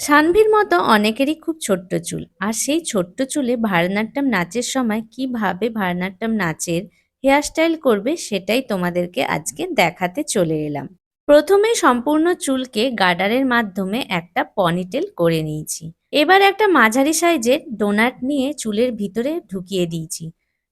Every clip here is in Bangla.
সানভির মতো অনেকেরই খুব ছোট্ট চুল। আর সেই ছোট্ট চুলে ভারতনাট্যম নাচের সময় কীভাবে ভারতনাট্যম নাচের হেয়ারস্টাইল করবে সেটাই তোমাদেরকে আজকে দেখাতে চলে এলাম। প্রথমে সম্পূর্ণ চুলকে গার্ডারের মাধ্যমে একটা পনিটেল করে নিয়েছি। এবার একটা মাঝারি সাইজের ডোনাট নিয়ে চুলের ভিতরে ঢুকিয়ে দিয়েছি।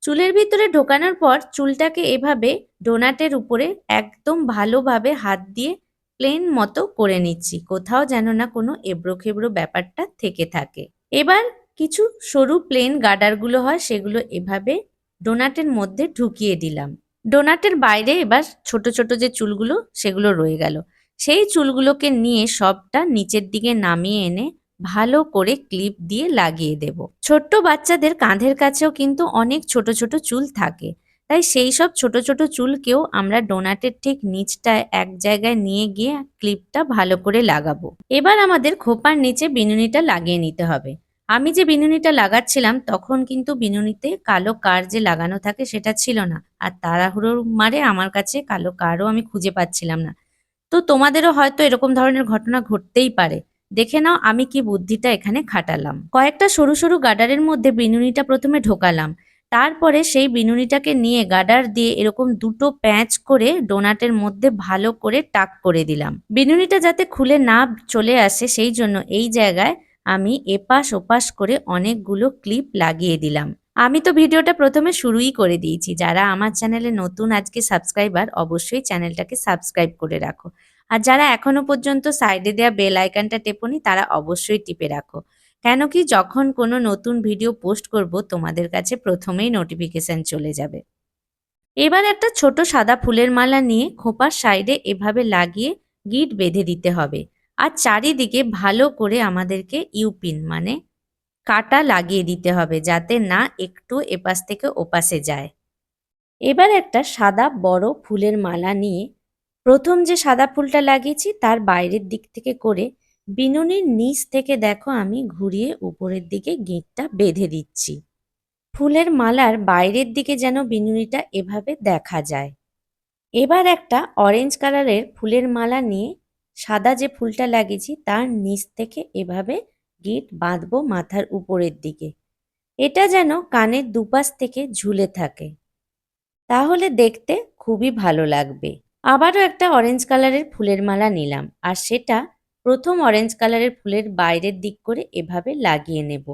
চুলের ভিতরে ঢোকানোর পর চুলটাকে এভাবে ডোনাটের উপরে একদম ভালোভাবে হাত দিয়ে প্লেন মতো করে নিচ্ছি। কোথাও যেন না কোনো এবড়ো খেবড়ো ব্যাপারটা থেকে থাকে। এবার কিছু সরু প্লেন গার্ডারগুলো হয়, সেগুলো এভাবে ডোনাটের মধ্যে ঢুকিয়ে দিলাম। ডোনাটের বাইরে এবার ছোট ছোট যে চুলগুলো, সেগুলো রয়ে গেল। সেই চুলগুলোকে নিয়ে সবটা নিচের দিকে নামিয়ে এনে ভালো করে ক্লিপ দিয়ে লাগিয়ে দেব। ছোট্ট বাচ্চাদের কাঁধের কাছেও কিন্তু অনেক ছোট ছোট চুল থাকে। তাই সেই সব ছোট ছোট চুলকেও আমরা ডোনাটের ঠিক নিচটায় এক জায়গায় নিয়ে গিয়ে ক্লিপটা ভালো করে লাগাবো। এবার আমাদের খোপার নিচে বিনুনিটা লাগিয়ে নিতে হবে। আমি যে বিনুনিটা লাগাচ্ছিলাম, তখন কিন্তু বিনুনিতে কালো কার যে লাগানো থাকে সেটা ছিল না। আর তাড়াহুড়োর মারে আমার কাছে কালো কারও আমি খুঁজে পাচ্ছিলাম না। তো তোমাদেরও হয়তো এরকম ধরনের ঘটনা ঘটতেই পারে। দেখে নাও আমি কি বুদ্ধিটা এখানে খাটালাম। কয়েকটা সরু সরু গার্ডারের মধ্যে বিনুনিটা প্রথমে ঢোকালাম। তারপরে সেই বিনুনিটাকে নিয়ে গার্ডার দিয়ে এরকম দুটো প্যাঁচ করে ডোনাটের মধ্যে ভালো করে টাক করে দিলাম। বিনুনিটা যাতে খুলে না চলে আসে সেই জন্য এই জায়গায় আমি এপাশ ওপাশ করে অনেকগুলো ক্লিপ লাগিয়ে দিলাম। আমি তো ভিডিওটা প্রথমে শুরুই করে দিয়েছি। যারা আমার চ্যানেলে নতুন আজকে সাবস্ক্রাইবার, অবশ্যই চ্যানেলটাকে সাবস্ক্রাইব করে রাখো। আর যারা এখনও পর্যন্ত সাইডে দেওয়া বেল আইকনটা টেপনি, তারা অবশ্যই টিপে রাখো। কেন কি যখন কোনো নতুন ভিডিও পোস্ট করব, তোমাদের কাছে প্রথমেই নোটিফিকেশন চলে যাবে। এবার একটা ছোট সাদা ফুলের মালা নিয়ে খোপার সাইডে এভাবে লাগিয়ে গিট বেঁধে দিতে হবে আর চারিদিকে ভালো করে আমাদেরকে ইউপিন মানে কাটা লাগিয়ে দিতে হবে যাতে না একটু এপাশ থেকে ওপাশে যায়। এবার একটা সাদা বড় ফুলের মালা নিয়ে প্রথম যে সাদা ফুলটা লাগিয়েছি, তার বাইরের দিক থেকে করে বিনুনির নিচ থেকে দেখো আমি ঘুরিয়ে উপরের দিকে গিঁটটা বেঁধে দিচ্ছি। ফুলের মালার বাইরের দিকে যেন বিনুনিটা এভাবে দেখা যায়। এবার একটা অরেঞ্জ কালারের ফুলের মালা নিয়ে সাদা যে ফুলটা লাগিয়েছি তার নিচ থেকে এভাবে গিট বাঁধবো মাথার উপরের দিকে। এটা যেন কানের দুপাশ থেকে ঝুলে থাকে। তাহলে দেখতে খুবই ভালো লাগবে। আবারও একটা অরেঞ্জ কালারের ফুলের মালা নিলাম আর সেটা প্রথম অরেঞ্জ কালারের ফুলের বাইরের দিক করে এভাবে লাগিয়ে নেব।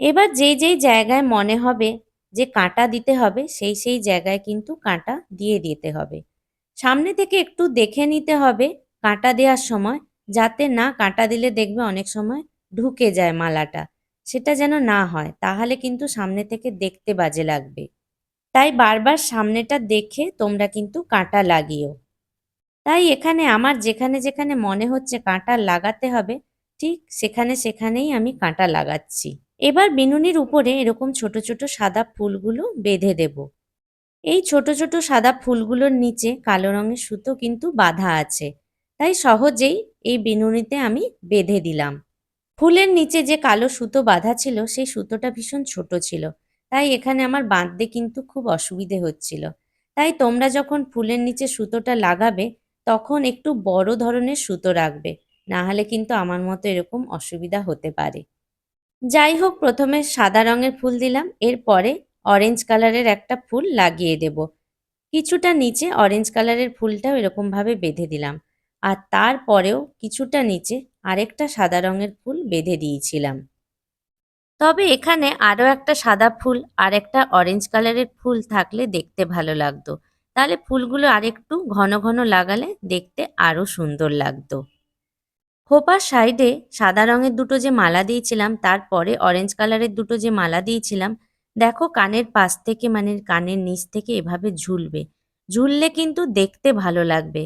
এবার যেই যেই জায়গায় মনে হবে যে কাঁটা দিতে হবে, সেই সেই জায়গায় কিন্তু কাঁটা দিয়ে দিতে হবে। সামনে থেকে একটু দেখে নিতে হবে কাঁটা দেওয়ার সময়, যাতে না কাঁটা দিলে দেখবে অনেক সময় ঢুকে যায় মালাটা। সেটা যেন না হয়, তাহলে কিন্তু সামনে থেকে দেখতে বাজে লাগবে। তাই বারবার সামনেটা দেখে তোমরা কিন্তু কাঁটা লাগিও তাই এখানে আমার যেখানে যেখানে মনে হচ্ছে কাঁটা লাগাতে হবে, ঠিক সেখানে সেখানেই আমি কাঁটা লাগাচ্ছি। এবার বিনুনির উপরে এরকম ছোট ছোট সাদা ফুলগুলো বেঁধে দেব। এই ছোট ছোট সাদা ফুলগুলোর নিচে কালো রঙের সুতো কিন্তু বাঁধা আছে, তাই সহজেই এই বিনুনিতে আমি বেঁধে দিলাম। ফুলের নিচে যে কালো সুতো বাঁধা ছিল, সেই সুতোটা ভীষণ ছোট ছিল, তাই এখানে আমার বাঁধতে কিন্তু খুব অসুবিধে হচ্ছিল। তাই তোমরা যখন ফুলের নিচে সুতোটা লাগাবে তখন একটু বড় ধরনের সুতো রাখবে। না হলে কিন্তু আমার মতো এরকম অসুবিধা হতে পারে। যাই হোক, প্রথমে সাদা রঙের ফুল দিলাম। এরপরে অরেঞ্জ কালারের একটা ফুল লাগিয়ে দেব। কিছুটা নিচে অরেঞ্জ কালারের ফুলটাও এরকমভাবে বেঁধে দিলাম। আর তারপরেও কিছুটা নিচে আরেকটা সাদা রঙের ফুল বেঁধে দিয়েছিলাম। তবে এখানে আরও একটা সাদা ফুল আর একটা অরেঞ্জ কালারের ফুল থাকলে দেখতে ভালো লাগতো। তাহলে ফুলগুলো আরেকটু ঘন ঘন লাগালে দেখতে আরও সুন্দর লাগতো। খোপার সাইডে সাদা রঙের দুটো যে মালা দিয়েছিলাম, তারপরে অরেঞ্জ কালারের দুটো যে মালা দিয়েছিলাম, দেখো কানের পাশ থেকে মানে কানের নিচ থেকে এভাবে ঝুলবে। ঝুললে কিন্তু দেখতে ভালো লাগবে।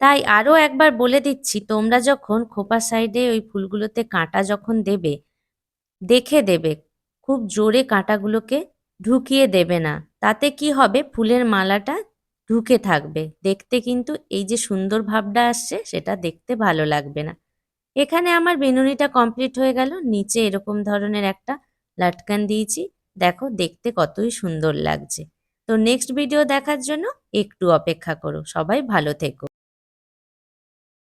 তাই আরও একবার বলে দিচ্ছি, তোমরা যখন খোপার সাইডে ওই ফুলগুলোতে কাঁটা যখন দেবে, দেখে দেবে, খুব জোরে কাঁটাগুলোকে ঢুকিয়ে দেবে না। তাতে কি হবে? ফুলের মালাটা ঢুকে থাকবে। দেখতে কিন্তু এই যে সুন্দর ভাবটা আসছে, সেটা দেখতে ভালো লাগবে না। এখানে আমার বেনুনিটা কমপ্লিট হয়ে গেল। নিচে এরকম ধরনের একটা লাটকান দিয়েছি। দেখো, দেখতে কতই সুন্দর লাগছে। তো নেক্সট ভিডিও দেখার জন্য একটু অপেক্ষা করো। সবাই ভালো থেকো।